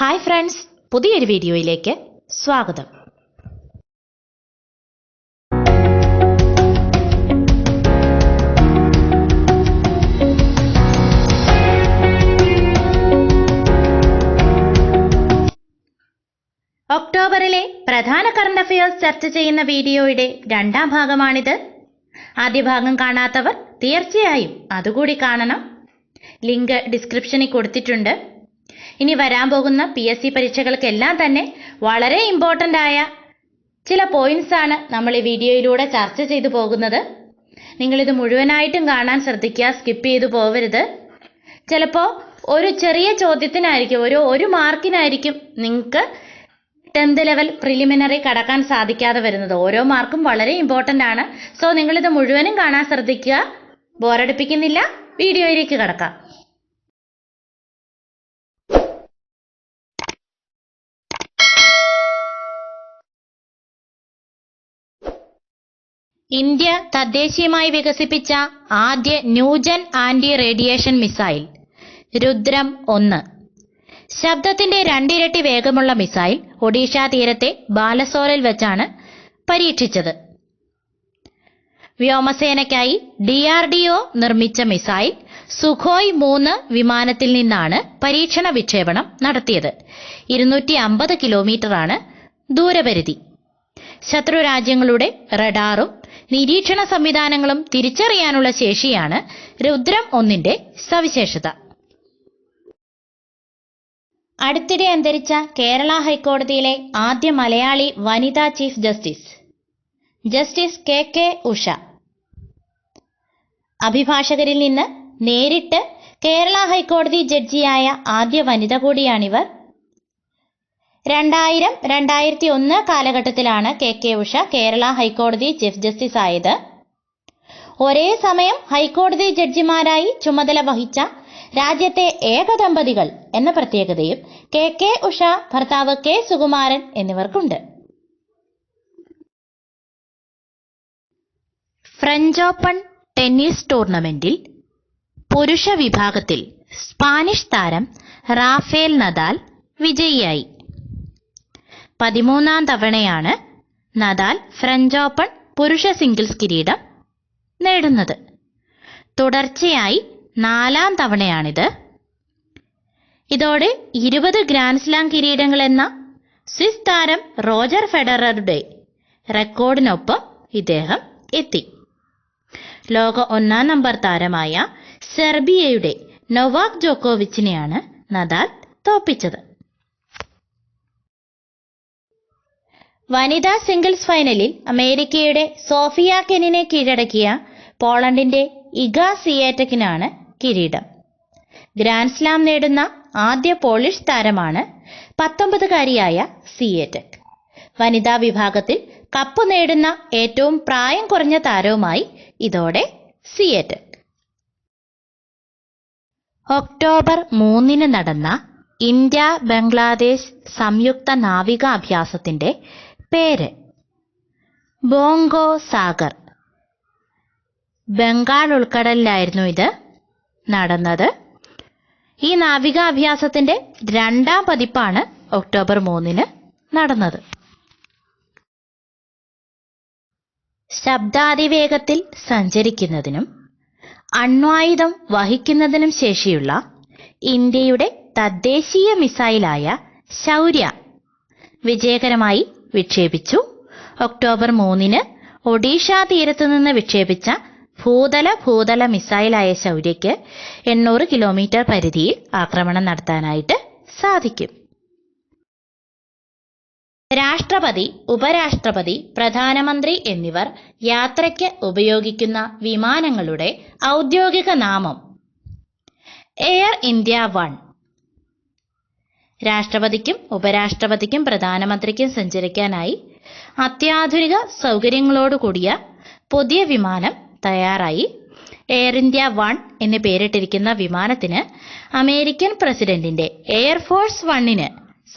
Hi friends പുതിയൊരു വീഡിയോയിലേക്ക് സ്വാഗതം. ഒക്ടോബറിലെ പ്രധാന കറണ്ട് അഫയേഴ്സ് ചർച്ച ചെയ്യുന്ന വീഡിയോയുടെ രണ്ടാം ഭാഗമാണിത്. ആദ്യ ഭാഗം കാണാത്തവർ തീർച്ചയായും അതുകൂടി കാണണം. ലിങ്ക് ഡിസ്ക്രിപ്ഷനിൽ കൊടുത്തിട്ടുണ്ട്. ഇനി വരാൻ പോകുന്ന പി എസ് സി പരീക്ഷകൾക്കെല്ലാം തന്നെ വളരെ ഇമ്പോർട്ടന്റ് ആയ ചില പോയിന്റ്സ് ആണ് നമ്മൾ ഈ വീഡിയോയിലൂടെ ചർച്ച ചെയ്തു പോകുന്നത്. നിങ്ങളിത് മുഴുവനായിട്ടും കാണാൻ ശ്രദ്ധിക്കുക സ്കിപ്പ് ചെയ്തു പോവരുത്. ചിലപ്പോൾ ഒരു ചെറിയ ചോദ്യത്തിനായിരിക്കും ഒരു ഒരു മാർക്കിനായിരിക്കും നിങ്ങൾക്ക് ടെൻത്ത് ലെവൽ പ്രിലിമിനറി കടക്കാൻ സാധിക്കാതെ വരുന്നത്. ഓരോ മാർക്കും വളരെ ഇമ്പോർട്ടന്റ് ആണ്. സോ നിങ്ങളിത് മുഴുവനും കാണാൻ ശ്രദ്ധിക്കുക. ബോറടിപ്പിക്കുന്നില്ല. വീഡിയോയിലേക്ക് കടക്കാം. ഇന്ത്യ തദ്ദേശീയമായി വികസിപ്പിച്ച ആദ്യ new gen anti radiation missile Rudram ഒന്ന്. ശബ്ദത്തിന്റെ രണ്ടിരട്ടി വേഗമുള്ള മിസൈൽ ഒഡീഷ തീരത്തെ ബാലസോറിൽ വെച്ചാണ് പരീക്ഷിച്ചത്. വ്യോമസേനയ്ക്കായി ഡി ആർ ഡി ഒ നിർമ്മിച്ച മിസൈൽ സുഖോയ് മൂന്ന് വിമാനത്തിൽ നിന്നാണ് പരീക്ഷണ വിക്ഷേപണം നടത്തിയത്. ഇരുന്നൂറ്റി അമ്പത് കിലോമീറ്ററാണ് ദൂരപരിധി. ശത്രു രാജ്യങ്ങളുടെ റഡാറും നിരീക്ഷണ സംവിധാനങ്ങളും തിരിച്ചറിയാനുള്ള ശേഷിയാണ് രുദ്രം ഒന്നിന്റെ സവിശേഷത. അടുത്തിടെ അന്തരിച്ച കേരള ഹൈക്കോടതിയിലെ ആദ്യ മലയാളി വനിതാ chief justice justice K K Usha. അഭിഭാഷകരിൽ നിന്ന് നേരിട്ട് കേരള ഹൈക്കോടതി ജഡ്ജിയായ ആദ്യ വനിത കൂടിയാണിവർ രണ്ടായിരം രണ്ടായിരത്തി ഒന്ന് കാലഘട്ടത്തിലാണ് കെ കെ ഉഷ കേരള ഹൈക്കോടതി ചീഫ് ജസ്റ്റിസ് ആയത്. ഒരേ സമയം ഹൈക്കോടതി ജഡ്ജിമാരായി ചുമതല വഹിച്ച രാജ്യത്തെ ഏക ദമ്പതികൾ എന്ന പ്രത്യേകതയും കെ കെ ഉഷ ഭർത്താവ് കെ സുകുമാരൻ എന്നിവർക്കുണ്ട്. ഫ്രഞ്ച് ഓപ്പൺ ടെന്നീസ് ടൂർണമെന്റിൽ പുരുഷ വിഭാഗത്തിൽ സ്പാനിഷ് താരം റാഫേൽ നദാൽ വിജയിയായി. പതിമൂന്നാം തവണയാണ് നദാൽ ഫ്രഞ്ച് ഓപ്പൺ പുരുഷ സിംഗിൾസ് കിരീടം നേടുന്നത്. തുടർച്ചയായി നാലാം തവണയാണിത്. ഇതോടെ ഇരുപത് ഗ്രാൻഡ്സ്ലാം കിരീടങ്ങൾ എന്ന സ്വിസ് താരം റോജർ ഫെഡററുടെ റെക്കോർഡിനൊപ്പം ഇദ്ദേഹം എത്തി. ലോക ഒന്നാം നമ്പർ താരമായ സെർബിയയുടെ നൊവാക് ജോക്കോവിച്ചിനെയാണ് നദാൽ തോപ്പിച്ചത് വനിതാ സിംഗിൾസ് ഫൈനലിൽ അമേരിക്കയുടെ സോഫിയ കെനിനെ കീഴടക്കിയ പോളണ്ടിന്റെ ഇഗ സിയേറ്റക്കിനാണ് കിരീടം. ഗ്രാൻഡ് സ്ലാം നേടുന്ന ആദ്യ പോളിഷ് താരമാണ് പത്തൊമ്പതുകാരിയായ സിയേറ്റക്. വനിതാ വിഭാഗത്തിൽ കപ്പ് നേടുന്ന ഏറ്റവും പ്രായം കുറഞ്ഞ താരവുമായി ഇതോടെ സിയേറ്റക്. ഒക്ടോബർ മൂന്നിന് നടന്ന ഇന്ത്യ ബംഗ്ലാദേശ് സംയുക്ത നാവിക അഭ്യാസത്തിന്റെ പേര്? ബോങ്കോ സാഗർ ബംഗാൾ ഉൾക്കടലിലായിരുന്നു ഇത് നടന്നത്. ഈ നാവികാഭ്യാസത്തിന്റെ രണ്ടാം പതിപ്പാണ് ഒക്ടോബർ മൂന്നിന് നടന്നത്. ശബ്ദാതിവേഗത്തിൽ സഞ്ചരിക്കുന്നതിനും അണ്വായുധം വഹിക്കുന്നതിനും ശേഷിയുള്ള ഇന്ത്യയുടെ തദ്ദേശീയ മിസൈലായ ശൗര്യ വിജയകരമായി വിക്ഷേപിച്ചു. ഒക്ടോബർ മൂന്നിന് ഒഡീഷ തീരത്തു നിന്ന് വിക്ഷേപിച്ച ഭൂതല ഭൂതല മിസൈലായ ശൗര്യയ്ക്ക് എണ്ണൂറ് കിലോമീറ്റർ പരിധിയിൽ ആക്രമണം നടത്താനായിട്ട് സാധിക്കും. രാഷ്ട്രപതി ഉപരാഷ്ട്രപതി പ്രധാനമന്ത്രി എന്നിവർ യാത്രയ്ക്ക് ഉപയോഗിക്കുന്ന വിമാനങ്ങളുടെ ഔദ്യോഗിക നാമം എയർ ഇന്ത്യ വൺ രാഷ്ട്രപതിക്കും ഉപരാഷ്ട്രപതിക്കും പ്രധാനമന്ത്രിക്കും സഞ്ചരിക്കാനായി അത്യാധുനിക സൗകര്യങ്ങളോടുകൂടിയ പുതിയ വിമാനം തയ്യാറായി. എയർ ഇന്ത്യ വൺ എന്ന് പേരിട്ടിരിക്കുന്ന വിമാനത്തിന് അമേരിക്കൻ പ്രസിഡന്റിന്റെ എയർഫോഴ്സ് വണ്ണിന്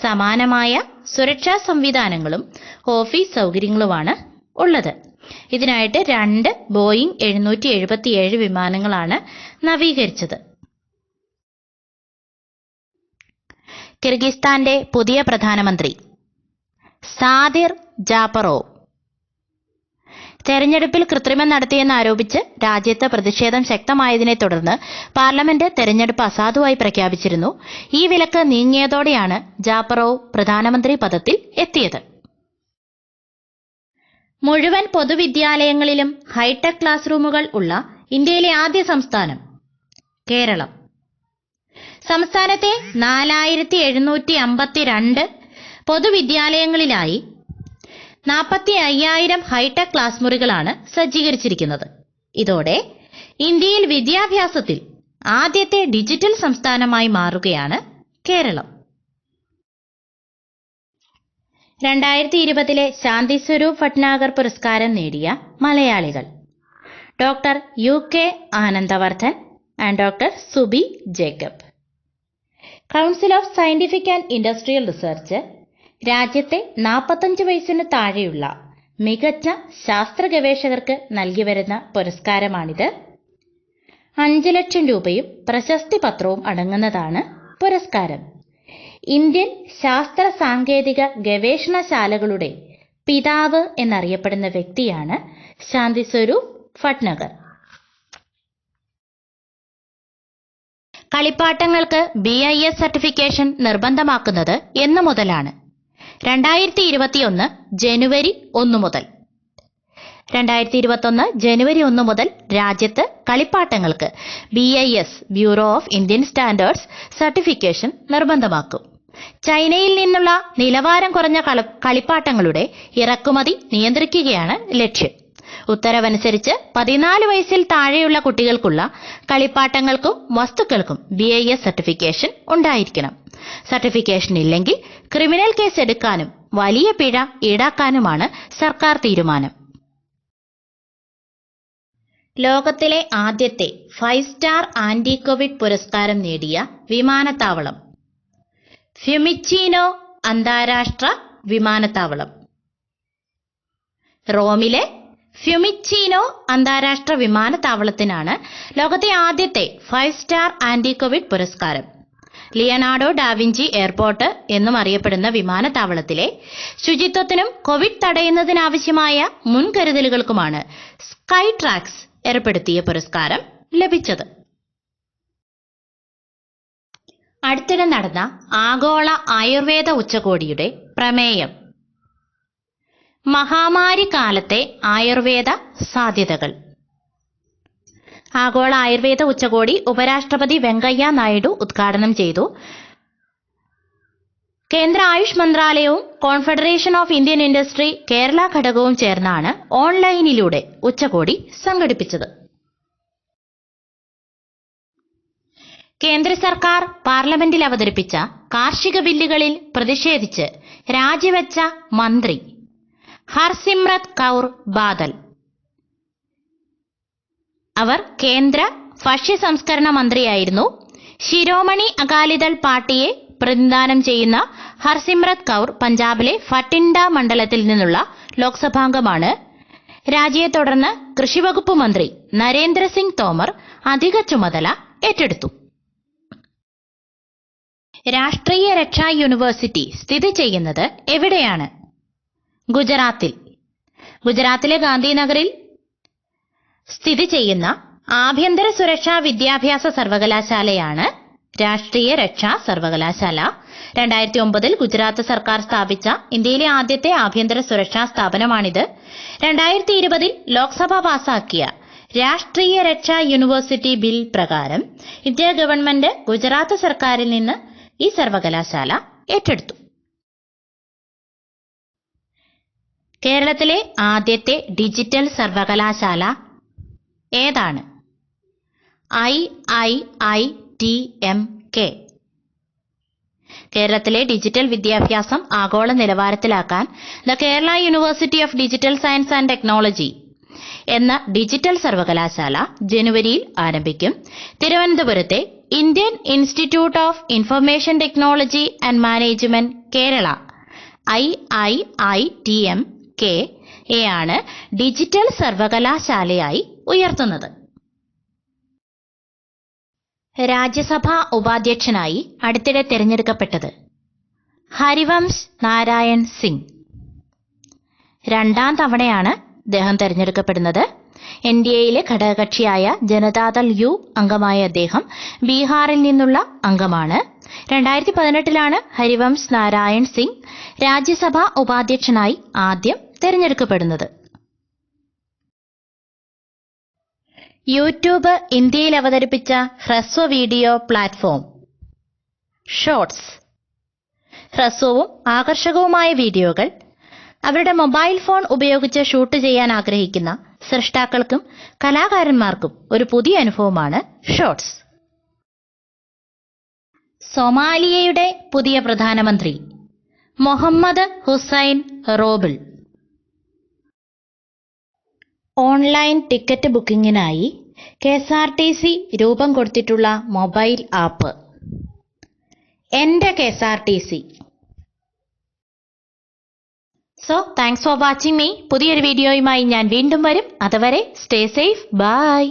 സമാനമായ സുരക്ഷാ സംവിധാനങ്ങളും ഓഫീസ് സൗകര്യങ്ങളുമാണ് ഉള്ളത്. ഇതിനായിട്ട് രണ്ട് ബോയിംഗ് എഴുന്നൂറ്റി എഴുപത്തിയേഴ് വിമാനങ്ങളാണ് നവീകരിച്ചത്. കിർഗിസ്ഥാന്റെ പുതിയ പ്രധാനമന്ത്രി. സാദിർ ജാപ്പറോ തെരഞ്ഞെടുപ്പിൽ കൃത്രിമം നടത്തിയെന്ന് ആരോപിച്ച് രാജ്യത്ത് പ്രതിഷേധം ശക്തമായതിനെ തുടർന്ന് പാർലമെന്റ് തെരഞ്ഞെടുപ്പ് അസാധുവായി പ്രഖ്യാപിച്ചിരുന്നു. ഈ വിലക്ക് നീങ്ങിയതോടെയാണ് ജാപ്പറോ പ്രധാനമന്ത്രി പദത്തിൽ എത്തിയത്. മുഴുവൻ പൊതുവിദ്യാലയങ്ങളിലും ഹൈടെക് ക്ലാസ് റൂമുകൾ ഉള്ള ഇന്ത്യയിലെ ആദ്യ സംസ്ഥാനം കേരളം. സംസ്ഥാനത്തെ നാലായിരത്തി എഴുന്നൂറ്റി അമ്പത്തിരണ്ട് പൊതുവിദ്യാലയങ്ങളിലായി നാൽപ്പത്തി അയ്യായിരം ഹൈടെക് ക്ലാസ് മുറികളാണ് സജ്ജീകരിച്ചിരിക്കുന്നത്. ഇതോടെ ഇന്ത്യയിൽ വിദ്യാഭ്യാസത്തിൽ ആദ്യത്തെ ഡിജിറ്റൽ സംസ്ഥാനമായി മാറുകയാണ് കേരളം. രണ്ടായിരത്തി ഇരുപതിലെ ശാന്തി സ്വരൂപ് ഭട്നാഗർ പുരസ്കാരം നേടിയ മലയാളികൾ. Doctor U K Anandavardhan and doctor Subi Jacob. Council of scientific and industrial research രാജ്യത്തെ നാൽപ്പത്തഞ്ച് വയസ്സിന് താഴെയുള്ള മികച്ച ശാസ്ത്ര ഗവേഷകർക്ക് നൽകി വരുന്ന പുരസ്കാരമാണിത്. അഞ്ച് ലക്ഷം രൂപയും പ്രശസ്തി പത്രവും അടങ്ങുന്നതാണ് പുരസ്കാരം. ഇന്ത്യൻ ശാസ്ത്ര സാങ്കേതിക ഗവേഷണശാലകളുടെ പിതാവ് എന്നറിയപ്പെടുന്ന വ്യക്തിയാണ് ശാന്തി സ്വരൂപ് ഭട്നഗർ. കളിപ്പാട്ടങ്ങൾക്ക് ബി ഐ എസ് സർട്ടിഫിക്കേഷൻ നിർബന്ധമാക്കുന്നത് എന്ന് മുതലാണ്. രണ്ടായിരത്തി ഇരുപത്തിയൊന്ന് ജനുവരി ഒന്ന് മുതൽ. രണ്ടായിരത്തി ഇരുപത്തൊന്ന് ജനുവരി ഒന്ന് മുതൽ രാജ്യത്ത് കളിപ്പാട്ടങ്ങൾക്ക് B I S bureau of Indian standards certification നിർബന്ധമാക്കും. ചൈനയിൽ നിന്നുള്ള നിലവാരം കുറഞ്ഞ കളിപ്പാട്ടങ്ങളുടെ ഇറക്കുമതി നിയന്ത്രിക്കുകയാണ് ലക്ഷ്യം. ഉത്തരവനുസരിച്ച് പതിനാല് വയസ്സിൽ താഴെയുള്ള കുട്ടികൾക്കുള്ള കളിപ്പാട്ടങ്ങൾക്കും വസ്തുക്കൾക്കും ബി ഐ എസ് സർട്ടിഫിക്കേഷൻ ഉണ്ടായിരിക്കണം. സർട്ടിഫിക്കേഷൻ ഇല്ലെങ്കിൽ ക്രിമിനൽ കേസ് എടുക്കാനും വലിയ പിഴ ഈടാക്കാനുമാണ് സർക്കാർ തീരുമാനം. ലോകത്തിലെ ആദ്യത്തെ ഫൈവ് സ്റ്റാർ ആന്റി കോവിഡ് പുരസ്കാരം നേടിയ വിമാനത്താവളം. ഫ്യുമിച്ചീനോ അന്താരാഷ്ട്ര വിമാനത്താവളം. റോമിലെ ഫ്യുമിച്ചീനോ അന്താരാഷ്ട്ര വിമാനത്താവളത്തിനാണ് ലോകത്തെ ആദ്യത്തെ ഫൈവ് സ്റ്റാർ ആന്റി കോവിഡ് പുരസ്കാരം. ലിയനാർഡോ ഡാവിഞ്ചി എയർപോർട്ട് എന്നും അറിയപ്പെടുന്ന വിമാനത്താവളത്തിലെ ശുചിത്വത്തിനും കോവിഡ് തടയുന്നതിനാവശ്യമായ മുൻകരുതലുകൾക്കുമാണ് സ്കൈ ട്രാക്സ് ഏർപ്പെടുത്തിയ പുരസ്കാരം ലഭിച്ചത്. അടുത്തിടെ നടന്ന ആഗോള ആയുർവേദ ഉച്ചകോടിയുടെ പ്രമേയം. മഹാമാരി കാലത്തെ ആയുർവേദ സാധ്യതകൾ. ആഗോള ആയുർവേദ ഉച്ചകോടി ഉപരാഷ്ട്രപതി വെങ്കയ്യ നായിഡു ഉദ്ഘാടനം ചെയ്തു. കേന്ദ്ര ആയുഷ് മന്ത്രാലയവും confederation of Indian industry Kerala ഘടകവും ചേർന്നാണ് ഓൺലൈനിലൂടെ ഉച്ചകോടി സംഘടിപ്പിച്ചത്. കേന്ദ്ര സർക്കാർ പാർലമെന്റിൽ അവതരിപ്പിച്ച കാർഷിക ബില്ലുകളിൽ പ്രതിഷേധിച്ച് രാജിവെച്ച മന്ത്രി ഹർസിമ്രത് കൗർ ബാദൽ. അവർ കേന്ദ്ര ഭക്ഷ്യ സംസ്കരണ മന്ത്രിയായിരുന്നു. ശിരോമണി അകാലിദൾ പാർട്ടിയെ പ്രതിനിധാനം ചെയ്യുന്ന ഹർസിമ്രത് കൗർ പഞ്ചാബിലെ ഫട്ടിൻഡ മണ്ഡലത്തിൽ നിന്നുള്ള ലോക്സഭാംഗമാണ്. രാജിയെ തുടർന്ന് കൃഷിവകുപ്പ് മന്ത്രി നരേന്ദ്രസിംഗ് തോമർ അധിക ചുമതല ഏറ്റെടുത്തു. രാഷ്ട്രീയ രക്ഷാ യൂണിവേഴ്സിറ്റി സ്ഥിതി ചെയ്യുന്നത് എവിടെയാണ്? ഗുജറാത്തിൽ. ഗുജറാത്തിലെ ഗാന്ധിനഗറിൽ സ്ഥിതി ചെയ്യുന്ന ആഭ്യന്തര സുരക്ഷാ വിദ്യാഭ്യാസ സർവകലാശാലയാണ് രാഷ്ട്രീയ രക്ഷാ സർവകലാശാല. രണ്ടായിരത്തി ഒമ്പതിൽ ഗുജറാത്ത് സർക്കാർ സ്ഥാപിച്ച ഇന്ത്യയിലെ ആദ്യത്തെ ആഭ്യന്തര സുരക്ഷാ സ്ഥാപനമാണിത്. രണ്ടായിരത്തി ഇരുപതിൽ ലോക്സഭ പാസാക്കിയ രാഷ്ട്രീയ രക്ഷാ യൂണിവേഴ്സിറ്റി ബിൽ പ്രകാരം ഇന്ത്യ ഗവൺമെന്റ് ഗുജറാത്ത് സർക്കാരിൽ നിന്ന് ഈ സർവകലാശാല ഏറ്റെടുത്തു. കേരളത്തിലെ ആദ്യത്തെ ഡിജിറ്റൽ സർവകലാശാല ഏതാണ്? I I I T M K. കേരളത്തിലെ ഡിജിറ്റൽ വിദ്യാഭ്യാസം ആഗോള നിലവാരത്തിലാക്കാൻ the Kerala university of digital science and technology എന്ന ഡിജിറ്റൽ സർവകലാശാല ജനുവരിയിൽ ആരംഭിക്കും. തിരുവനന്തപുരത്തെ Indian institute of information technology and management Kerala I I I T M K A ആണ് digital സർവകലാശാലയായി ഉയർത്തുന്നത്. രാജ്യസഭാ ഉപാധ്യക്ഷനായി അടുത്തിടെ തിരഞ്ഞെടുക്കപ്പെട്ടത് ഹരിവംശ് നാരായൺ സിംഗ്. രണ്ടാം തവണയാണ് അദ്ദേഹം തെരഞ്ഞെടുക്കപ്പെടുന്നത്. എൻ ഡി എയിലെ ഘടകകക്ഷിയായ ജനതാദൾ യു അംഗമായ അദ്ദേഹം ബീഹാറിൽ നിന്നുള്ള അംഗമാണ്. രണ്ടായിരത്തി പതിനെട്ടിലാണ് ഹരിവംശ് നാരായൺ സിംഗ് രാജ്യസഭാ ഉപാധ്യക്ഷനായി ആദ്യം തെരഞ്ഞെടുക്കപ്പെടുന്നത്. യൂട്യൂബ് ഇന്ത്യയിൽ അവതരിപ്പിച്ച ഹ്രസ്വ വീഡിയോ പ്ലാറ്റ്ഫോം. ഷോർട്സ്. ഹ്രസ്വവും ആകർഷകവുമായ വീഡിയോകൾ. അവരുടെ മൊബൈൽ ഫോൺ ഉപയോഗിച്ച് ഷൂട്ട് ചെയ്യാൻ ആഗ്രഹിക്കുന്ന സൃഷ്ടാക്കൾക്കും കലാകാരന്മാർക്കും ഒരു പുതിയ അനുഭവമാണ് ഷോർട്സ്. സൊമാലിയയുടെ പുതിയ പ്രധാനമന്ത്രി Mohamed Hussein Roble. Online ticket ബുക്കിംഗിനായി K S R T C രൂപം കൊടുത്തിട്ടുള്ള മൊബൈൽ ആപ്പ്. എന്റെ K S R T C. So thanks for watching me. പുതിയൊരു വീഡിയോയുമായി ഞാൻ വീണ്ടും വരും. അതുവരെ സ്റ്റേ സേഫ്. ബൈ.